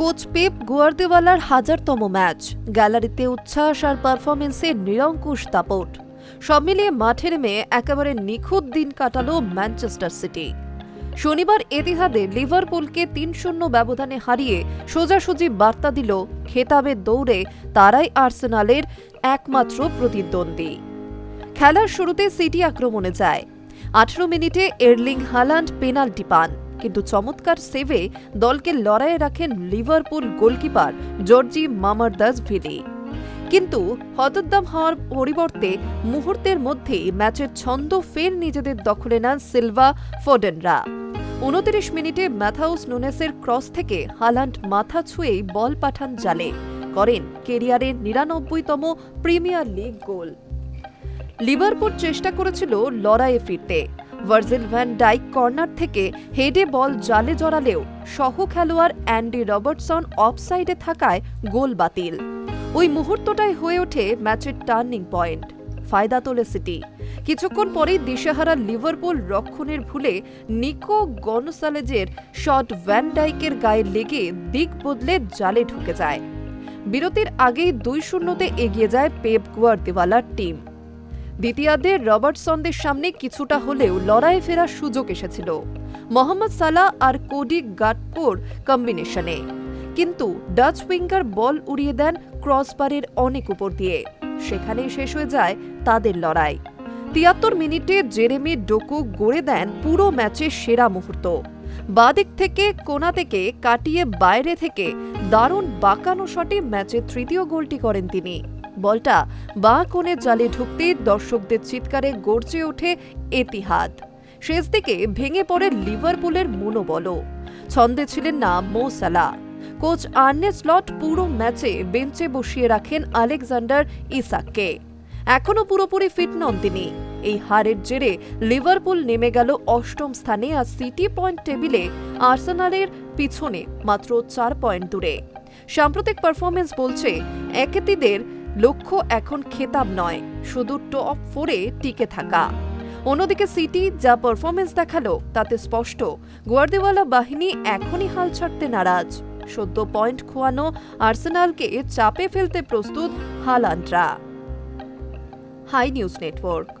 Coach Pep গুয়ার্দিওয়ালার হাজারতম match. গ্যালারিতে উচ্ছ্বাস আর পারফরমেন্সে নিরঙ্কুশ দাপট। সব মিলিয়ে মাঠে নেমে একেবারে নিখুঁত দিন কাটালো ম্যানচেস্টার সিটি। শনিবার এতিহাদে লিভারপুলকে তিন শূন্য ব্যবধানে হারিয়ে সোজাসুজি বার্তা দিল খেতাবের দৌড়ে তারাই আর্সেনালের একমাত্র প্রতিদ্বন্দ্বী। খেলার শুরুতে সিটি আক্রমণে যায়। আঠারো মিনিটে এরলিং হালান্ড পেনাল্টি পান। কিন্তু চমৎকার সেভে দলকে লড়াইয়ে রাখেন Liverpool goalkeeper Giorgi Mamardashvili কিন্তু হতোদ্দাম হওয়ার পরিবর্তে মুহূর্তের মধ্যেই ম্যাচের ছন্দ ফের নিজেদের দখলে নেন সিলভা ফোডেনরা। উনত্রিশ মিনিটে ম্যাথাউস নুনেসের ক্রস থেকে হালান্ড মাথা ছুঁয়েই বল পাঠান জালে, করেন কেরিয়ারের নিরানব্বইতম প্রিমিয়ার লিগ গোল। লিভারপুল চেষ্টা করেছিল লড়াইয়ে ফিরতে। ভার্জিল ভ্যান ডাইক কর্নার থেকে হেডে বল জালে জড়ালেও সহ খেলোয়াড় অ্যান্ডি রবার্টসন অফসাইডে থাকায় গোল বাতিল। ওই মুহূর্তটাই হয়ে ওঠে ম্যাচের টার্নিং পয়েন্ট ফায়দা তোলে সিটি। কিছুক্ষণ পরেই দিশেহারা লিভারপুল রক্ষণের ভুলে নিকো গনসালেজের শট ভ্যান ডাইকের গায়ে লেগে দিক বদলে জালে ঢুকে যায়। বিরতির আগেই দুই শূন্যতে এগিয়ে যায় পেপ গুয়ার্দিওয়ালার টিম। দ্বিতীয়ার্ধে রবার্টসনদের সামনে কিছুটা হলেও লড়াইয়ে ফেরার সুযোগ এসেছিল। মোহাম্মদ সালাহ আর কোডি গাটপোর কম্বিনেশনে। কিন্তু ডাচ উইঙ্গার বল উড়িয়ে দেন ক্রসবারের অনেক উপর দিয়ে। সেখানেই শেষ হয়ে যায় তাদের লড়াই। তিয়াত্তর মিনিটে জেরেমি ডোকু গড়ে দেন পুরো ম্যাচের সেরা মুহূর্ত। বাদিক থেকে কোনা থেকে কাটিয়ে বাইরে থেকে দারুণ বাঁকানো শটে ম্যাচের তৃতীয় গোলটি করেন তিনি। বলটা বা কোণে জালে ঢুকতে দর্শকদের চিৎকারে গর্জে ওঠে এতিহাদ। শেষ দিকে ভেঙে পড়ে লিভারপুলের মনোবলও। ছন্দে ছিলেন না মো সালা কোচ আর্নে স্লট পুরো ম্যাচে বেঞ্চে বসিয়ে রাখেন আলেকজান্ডার ইসাককে। এখনও পুরোপুরি ফিট নন তিনি। এই হারের জেরে লিভারপুল নেমে গেল অষ্টম স্থানে আর সিটি পয়েন্ট টেবিলে আর্সেনালের পিছনে মাত্র চার পয়েন্ট দূরে। সাম্প্রতিক পারফরমেন্স বলছে, একেতিদের লক্ষ্য এখন খেতাব নয়, শুধু টপ ফোরে টিকে থাকা। অন্যদিকে সিটি যা পারফরমেন্স দেখাল, তাতে স্পষ্ট, গোয়ার্দিওয়ালা বাহিনী এখনই হাল ছাড়তে নারাজ। সদ্য পয়েন্ট খোয়ানো আর্সেনালকে চাপে ফেলতে প্রস্তুত হালান্ডরা হাই নিউজ নেটওয়ার্ক।